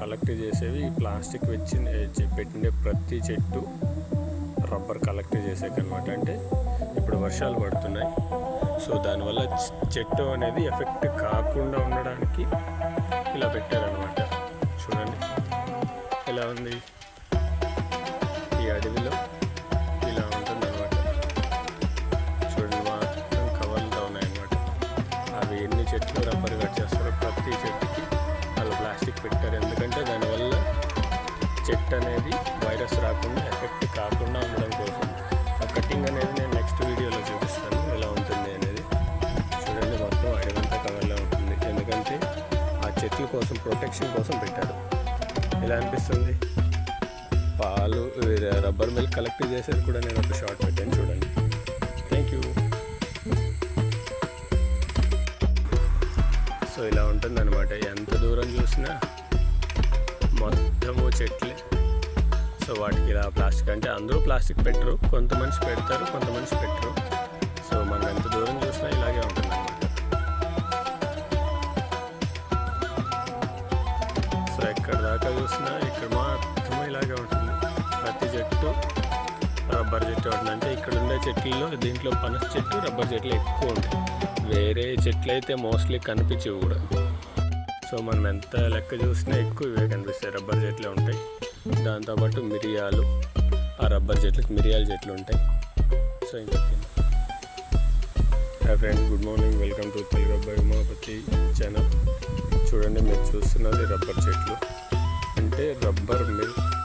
Collect చేసేవి ఈ plastic వచ్చి పెట్టిన ప్రతి చెట్టు రబ్బర్ కలెక్ట్ చేసేకి అనమాట అంటే ఇప్పుడు వర్షాలు పడుతున్నాయి. సో దానివల్ల చెట్టు అనేది ఎఫెక్ట్ కాకుండా ఉండడానికి ఇలా పెట్టారనమాట చూడండి. ఎలా ఉంది? ఈ అడవిలో ఇలా ఉంటుంది అనమాట చూడండి మాత్రం కవర్లుగా ఉన్నాయన్నమాట. అవి ఎన్ని చెట్లు రబ్బర్ కట్ చేస్తారో ప్రతి చెట్టుకి వాళ్ళు ప్లాస్టిక్ పెట్టారు. చెట్టు అనేది వైరస్ రాకుండా ఎఫెక్ట్ కాకుండా ఉండడం కోసం ఆ కటింగ్ అనేది నేను నెక్స్ట్ వీడియోలో చూపిస్తాను ఎలా ఉంటుంది అనేది. చూడండి మొత్తం అడవంతా కవర్లో ఉంటుంది. ఎందుకంటే ఆ చెట్ల కోసం ప్రొటెక్షన్ కోసం పెట్టారు. ఎలా అనిపిస్తుంది? పాలు రబ్బర్ మిల్క్ కలెక్ట్ చేసేది కూడా నేను ఒక షార్ట్ పెట్టాను చూడండి. థ్యాంక్ యూ సో ఇలా ఉంటుందన్నమాట. ఎంత దూరం చూసినా మొత్తము చెట్లే. సో వాటికి ఇలా ప్లాస్టిక్ అంటే అందరూ ప్లాస్టిక్ పెట్టరు. కొంత మనిషి పెడతారు కొంత మనిషి పెట్టరు. సో మనం ఎంత దూరం చూసినా ఇలాగే ఉంటుంది సో ఎక్కడ దాకా చూసినా ఇక్కడ మాత్రం ఇలాగే ఉంటుంది. ప్రతి చెట్టు రబ్బర్ చెట్టు ఉంటుంది. అంటే ఇక్కడ ఉండే చెట్లలో దీంట్లో పనస చెట్టు రబ్బర్ చెట్లు ఎక్కువ ఉంటాయి. వేరే చెట్లు అయితే మోస్ట్లీ కనిపించవు కూడా. సో మనం ఎంత లెక్క చూసినా ఎక్కువ ఇవే కనిపిస్తాయి. రబ్బర్ చెట్లే ఉంటాయి. దాంతోపాటు మిరియాలు. ఆ రబ్బర్ చెట్లకు మిరియాల చెట్లు ఉంటాయి. సో ఇంకా hi friends good morning. Welcome to Telugu అబ్బాయి ఉమాపతి ఛానల్. చూడండి మీరు చూస్తున్నది రబ్బర్ చెట్లు అంటే రబ్బర్ మిల్క్.